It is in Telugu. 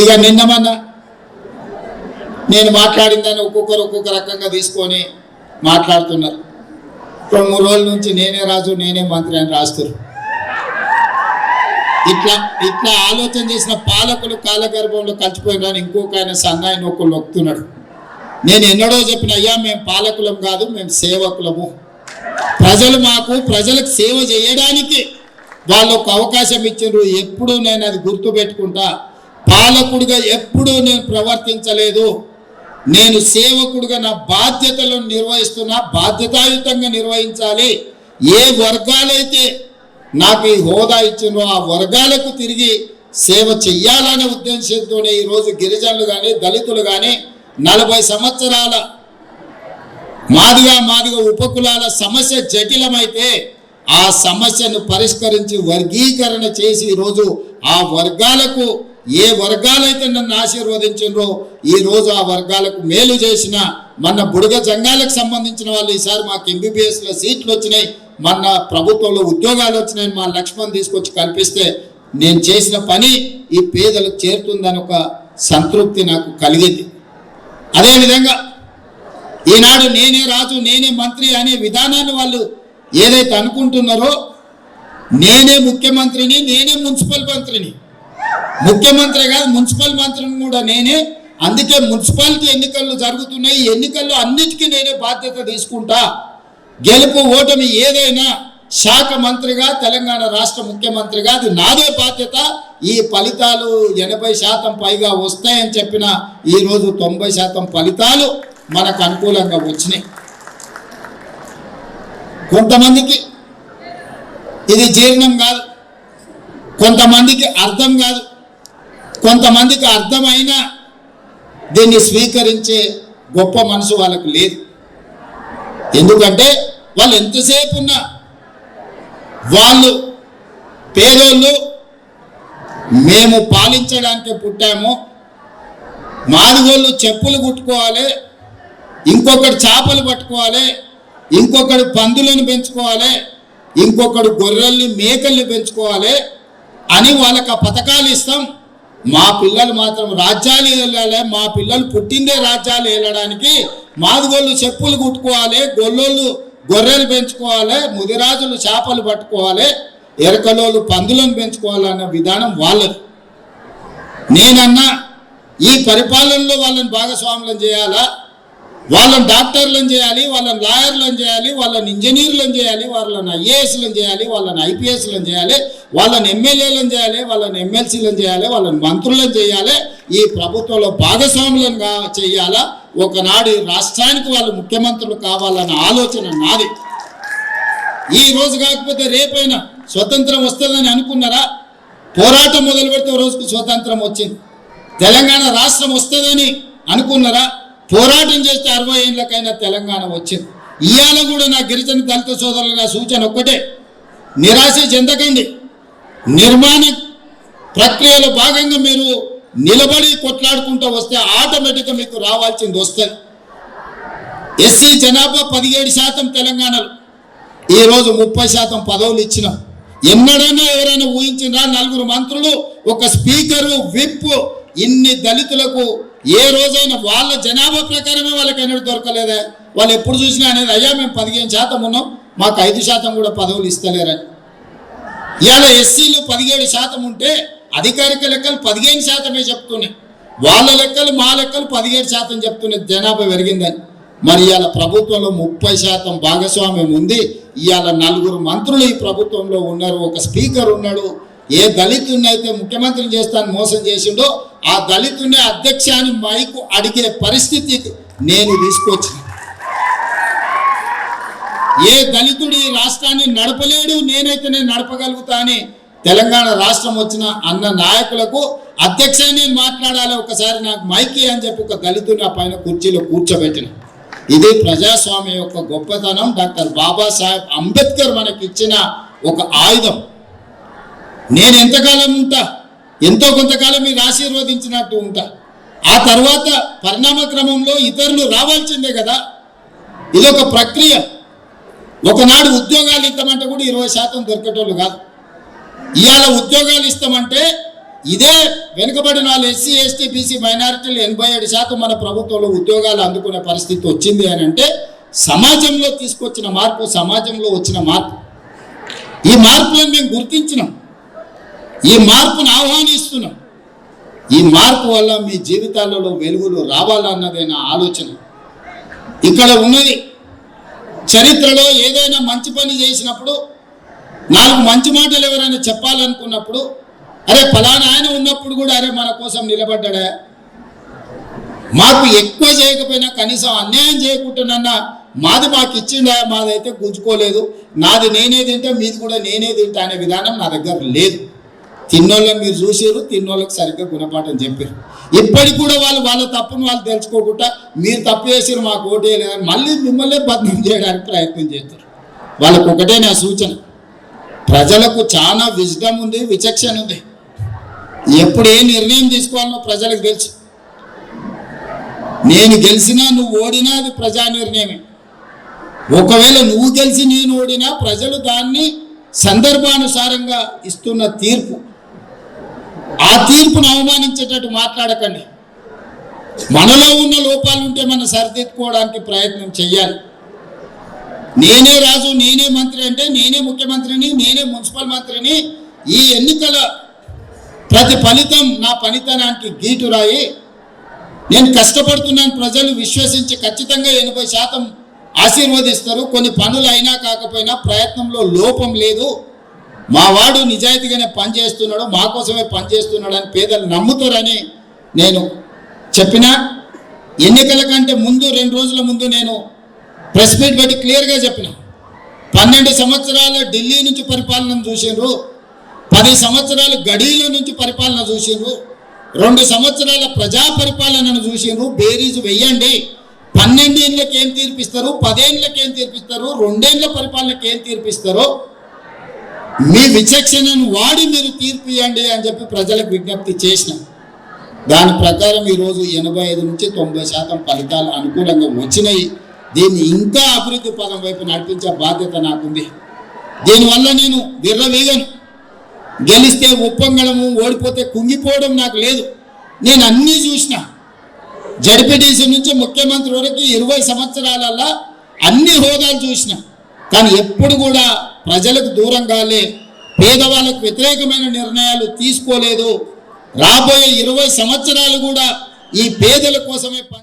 ఇక నిన్న మొన్న నేను మాట్లాడిందని ఒక్కొక్కరు ఒక్కొక్క రకంగా తీసుకొని మాట్లాడుతున్నారు. రెండు మూడు రోజుల నుంచి నేనే రాజు నేనే మంత్రి అని రాస్తారు ఇట్లా ఇట్లా ఆలోచన చేసిన పాలకులు కాలగర్భంలో కలిసిపోయినారని ఇంకొక ఆయన సన్నాయి నొక్కులు నొక్కుతున్నాడు. నేను ఎన్నడో చెప్పిన అయ్యా మేము పాలకులం కాదు మేము సేవకులము. ప్రజలు మాకు ప్రజలకు సేవ చేయడానికి వాళ్ళు ఒక అవకాశం ఇచ్చిండ్రు. ఎప్పుడు నేను అది గుర్తు పెట్టుకుంటా పాలకుడిగా ఎప్పుడూ నేను ప్రవర్తించలేదు. నేను సేవకుడిగా నా బాధ్యతలను నిర్వహిస్తున్నా బాధ్యతాయుతంగా నిర్వహించాలి. ఏ వర్గాలైతే నాకు ఈ హోదా ఇచ్చిండ్రో ఆ వర్గాలకు తిరిగి సేవ చెయ్యాలనే ఉద్దేశంతోనే ఈరోజు గిరిజనులు కానీ దళితులు కానీ నలభై సంవత్సరాల మాదిగా మాదిగా ఉపకులాల సమస్య జటిలమైతే ఆ సమస్యను పరిష్కరించి వర్గీకరణ చేసి ఈరోజు ఆ వర్గాలకు ఏ వర్గాలైతే నన్ను ఆశీర్వదించిండ్రో ఈ రోజు ఆ వర్గాలకు మేలు చేసిన మన బుడగ జంగాలకు సంబంధించిన వాళ్ళు ఈసారి మాకు ఎంబీబీఎస్లో సీట్లు వచ్చినాయి మన ప్రభుత్వంలో ఉద్యోగాలు వచ్చినాయి మా లక్ష్మణ్ తీసుకొచ్చి కల్పిస్తే నేను చేసిన పని ఈ పేదలకు చేరుతుందని ఒక సంతృప్తి నాకు కలిగింది. అదేవిధంగా ఈనాడు నేనే రాజు నేనే మంత్రి అనే విధానాన్ని వాళ్ళు ఏదైతే అనుకుంటున్నారో నేనే ముఖ్యమంత్రిని నేనే మున్సిపల్ మంత్రిని ముఖ్యమంత్రి కాదు మున్సిపల్ మంత్రిని కూడా నేనే. అందుకే మున్సిపాలిటీ ఎన్నికలు జరుగుతున్నాయి. ఈ ఎన్నికల్లో అన్నిటికీ నేనే బాధ్యత తీసుకుంటా. గెలుపు ఓటమి ఏదైనా శాఖ మంత్రిగా తెలంగాణ రాష్ట్ర ముఖ్యమంత్రిగా అది నాదే బాధ్యత. ఈ ఫలితాలు ఎనభై శాతం పైగా వస్తాయని చెప్పిన ఈరోజు తొంభై శాతం ఫలితాలు మనకు అనుకూలంగా వచ్చినాయి. కొంతమందికి ఇది జీర్ణం కాదు. కొంతమందికి అర్థం కాదు. కొంతమందికి అర్థమైనా దీన్ని స్వీకరించే గొప్ప మనసు వాళ్ళకు లేదు. ఎందుకంటే వాళ్ళు ఎంతసేపు ఉన్నా వాళ్ళు పేదోళ్ళు మేము పాలించడానికి పుట్టాము. మాదిగోళ్ళు చెప్పులు కుట్టుకోవాలి ఇంకొకడు చేపలు పట్టుకోవాలి ఇంకొకడు పందులను పెంచుకోవాలి ఇంకొకడు గొర్రెల్ని మేకల్ని పెంచుకోవాలి. అని వాళ్ళకి ఆ పథకాలు ఇస్తాం. మా పిల్లలు మాత్రం రాజ్యాలు వెళ్ళాలి మా పిల్లలు పుట్టిందే రాజ్యాలు వెళ్ళడానికి మాదిగోళ్ళు చెప్పులు కుట్టుకోవాలి గొల్లోళ్ళు గొర్రెలు పెంచుకోవాలి ముదిరాజులు చేపలు పట్టుకోవాలి ఎరకలోళ్ళు పందులను పెంచుకోవాలన్న విధానం వాళ్ళది. నేనన్నా ఈ పరిపాలనలో వాళ్ళని భాగస్వాములను చేయాలా? వాళ్ళని డాక్టర్లను చేయాలి వాళ్ళని లాయర్లను చేయాలి వాళ్ళని ఇంజనీర్లను చేయాలి వాళ్ళని ఐఏఎస్లను చేయాలి వాళ్ళని ఐపీఎస్లను చేయాలి వాళ్ళని ఎమ్మెల్యేలను చేయాలి వాళ్ళని ఎమ్మెల్సీలను చేయాలి వాళ్ళని మంత్రులను చేయాలి. ఈ ప్రభుత్వంలో భాగస్వాములను చేయాలా? ఒకనాడు రాష్ట్రానికి వాళ్ళు ముఖ్యమంత్రులు కావాలన్న ఆలోచన నాది. ఈ రోజు కాకపోతే రేపైనా స్వతంత్రం వస్తుందని అనుకున్నారా? పోరాటం మొదలు పెడితే రోజుకు స్వతంత్రం వచ్చింది. తెలంగాణ రాష్ట్రం వస్తుందని అనుకున్నారా? పోరాటం చేస్తే అరవై ఏళ్ళకైనా తెలంగాణ వచ్చింది. ఇవాళ కూడా నా గిరిజన దళిత సోదరులు నా సూచన ఒక్కటే. నిరాశ చెందకండి. నిర్మాణ ప్రక్రియలో భాగంగా మీరు నిలబడి కొట్లాడుకుంటూ వస్తే ఆటోమేటిక్గా మీకు రావాల్సింది వస్తుంది. ఎస్సీ జనాభా పదిహేడు శాతం తెలంగాణలో. ఈరోజు ముప్పై శాతం పదవులు ఇచ్చినాం. ఎన్నడైనా ఎవరైనా ఊహించినా నలుగురు మంత్రులు ఒక స్పీకరు విప్ ఇన్ని దళితులకు ఏ రోజైనా వాళ్ళ జనాభా ప్రకారమే వాళ్ళకి అనేది దొరకలేదా. వాళ్ళు ఎప్పుడు చూసినా అనేది అయ్యా మేము పదిహేను శాతం ఉన్నాం మాకు ఐదు శాతం కూడా పదవులు ఇస్తలేరని ఇవాళ ఎస్సీలు పదిహేడు శాతం ఉంటే అధికారిక లెక్కలు పదిహేను శాతమే చెప్తున్నాయి. వాళ్ళ లెక్కలు మా లెక్కలు పదిహేడు శాతం చెప్తున్నాయి. జనాభా పెరిగిందని. మరి ఇవాళ ప్రభుత్వంలో ముప్పై శాతం భాగస్వామ్యం ఉంది. ఇవాళ నలుగురు మంత్రులు ఈ ప్రభుత్వంలో ఉన్నారు. ఒక స్పీకర్ ఉన్నాడు. ఏ దళితుడిని అయితే ముఖ్యమంత్రిని చేస్తాను మోసం చేసిండో ఆ దళితుడిని అధ్యక్షాన్ని మైకు అడిగే పరిస్థితి నేను తీసుకొచ్చిన. ఏ దళితుడు ఈ రాష్ట్రాన్ని నడపలేడు నేనైతే నేను నడపగలుగుతా అని తెలంగాణ రాష్ట్రం వచ్చిన అన్న నాయకులకు అధ్యక్ష నేను మాట్లాడాలి ఒకసారి నాకు మైకి అని చెప్పి ఒక దళితుని ఆ పైన కుర్చీలో కూర్చోబెట్టిన. ఇది ప్రజాస్వామ్యం యొక్క గొప్పతనం డాక్టర్ బాబాసాహెబ్ అంబేద్కర్ మనకి ఇచ్చిన ఒక ఆయుధం. నేను ఎంతకాలం ఉంటా? ఎంతో కొంతకాలం మీరు ఆశీర్వదించినట్టు ఉంటా. ఆ తర్వాత పరిణామ క్రమంలో ఇతరులు రావాల్సిందే కదా? ఇదొక ప్రక్రియ. ఒకనాడు ఉద్యోగాలు ఇస్తామంటే కూడా ఇరవై శాతం దొరికేటోళ్ళు కాదు. ఇవాళ ఉద్యోగాలు ఇస్తామంటే ఇదే వెనుకబడిన వాళ్ళు ఎస్సీ ఎస్టీ బీసీ మైనారిటీలు ఎనభై ఏడు శాతం మన ప్రభుత్వంలో ఉద్యోగాలు అందుకునే పరిస్థితి వచ్చింది అని అంటే సమాజంలో తీసుకొచ్చిన మార్పు సమాజంలో వచ్చిన మార్పు. ఈ మార్పులను మేము గుర్తించినాం. ఈ మార్పును ఆహ్వానిస్తున్నాం. ఈ మార్పు వల్ల మీ జీవితాలలో వెలుగులు రావాలన్నదే నా ఆలోచన. ఇక్కడ ఉన్నది చరిత్రలో ఏదైనా మంచి పని చేసినప్పుడు నాలుగు మంచి మాటలు ఎవరైనా చెప్పాలనుకున్నప్పుడు అరే ఫలానా ఆయన ఉన్నప్పుడు కూడా అరే మన కోసం నిలబడ్డా మాకు ఎక్కువ చేయకపోయినా కనీసం అన్యాయం చేయకుండానన్నా మాది మాకు ఇచ్చిండా? మాదైతే గుంజుకోలేదు నాది నేనే తింటే మీది కూడా నేనే తింటా అనే విధానం నా దగ్గర లేదు. తిన్నోళ్ళని మీరు చూసారు తిన్నోళ్ళకి సరిగ్గా గుణపాఠం చెప్పారు ఇప్పటికి కూడా వాళ్ళు వాళ్ళ తప్పును వాళ్ళు తెలుసుకోకుండా మీరు తప్పు చేసారు మాకు ఓటేయలేదని మళ్ళీ మిమ్మల్ని బద్నం చేయడానికి ప్రయత్నం చేస్తారు. వాళ్ళకు ఒకటే నా సూచన. ప్రజలకు చాలా విజ్డమ్ ఉంది విచక్షణ ఉంది. ఎప్పుడు ఏ నిర్ణయం తీసుకోవాలనో ప్రజలకు తెలుసు. నేను గెలిచినా నువ్వు ఓడినా అది ప్రజా నిర్ణయమే. ఒకవేళ నువ్వు గెలిచి నేను ఓడినా ప్రజలు దాన్ని సందర్భానుసారంగా ఇస్తున్న తీర్పు. ఆ తీర్పును అవమానించేటట్టు మాట్లాడకండి. మనలో ఉన్న లోపాలు ఉంటే మనం సరిదిద్దుకోవడానికి ప్రయత్నం చెయ్యాలి. నేనే రాజు నేనే మంత్రి అంటే నేనే ముఖ్యమంత్రిని నేనే మున్సిపల్ మంత్రిని ఈ ఎన్నికల ప్రతి ఫలితం నా పనితనానికి గీటురాయి నేను కష్టపడుతున్నాను ప్రజలు విశ్వసించి ఖచ్చితంగా ఎనభై శాతం ఆశీర్వదిస్తారు. కొన్ని పనులు అయినా కాకపోయినా ప్రయత్నంలో లోపం లేదు. మా వాడు నిజాయితీగానే పనిచేస్తున్నాడు మా కోసమే పనిచేస్తున్నాడు అని పేదలు నమ్ముతారని నేను చెప్పిన. ఎన్నికల కంటే ముందు రెండు రోజుల ముందు నేను ప్రెస్ మీట్ బట్టి క్లియర్గా చెప్పిన. పన్నెండు సంవత్సరాల ఢిల్లీ నుంచి పరిపాలన చూసిండ్రు పది సంవత్సరాలు గడీల నుంచి పరిపాలన చూసిండ్రు రెండు సంవత్సరాల ప్రజా పరిపాలనను చూసిండ్రు. బేరీజు వెయ్యండి పన్నెండేళ్ళకి ఏం తీర్పిస్తారు పదేళ్ళకి ఏం తీర్పిస్తారు రెండేళ్ళ పరిపాలనకి ఏం తీర్పిస్తారో మీ విచక్షణను వాడి మీరు తీర్పు ఇవ్వండి అని చెప్పి ప్రజలకు విజ్ఞప్తి చేసిన దాని ప్రకారం ఈరోజు ఎనభై ఐదు నుంచి తొంభై శాతం ఫలితాలు అనుకూలంగా వచ్చినాయి. దీన్ని ఇంకా అభివృద్ధి పదం వైపు నడిపించే బాధ్యత నాకుంది. దీనివల్ల నేను విర్రవీగను. గెలిస్తే ఉప్పంగళము ఓడిపోతే కుంగిపోవడం నాకు లేదు. నేను అన్నీ చూసిన. జడ్పీటీసీ నుంచి ముఖ్యమంత్రి వరకు ఇరవై సంవత్సరాలల్లా అన్ని హోదాలు చూసిన. కానీ ఎప్పుడు కూడా ప్రజలకు దూరం కాలే పేదవాళ్ళకు వ్యతిరేకమైన నిర్ణయాలు తీసుకోలేదు. రాబోయే ఇరవై సంవత్సరాలు కూడా ఈ పేదల కోసమే పని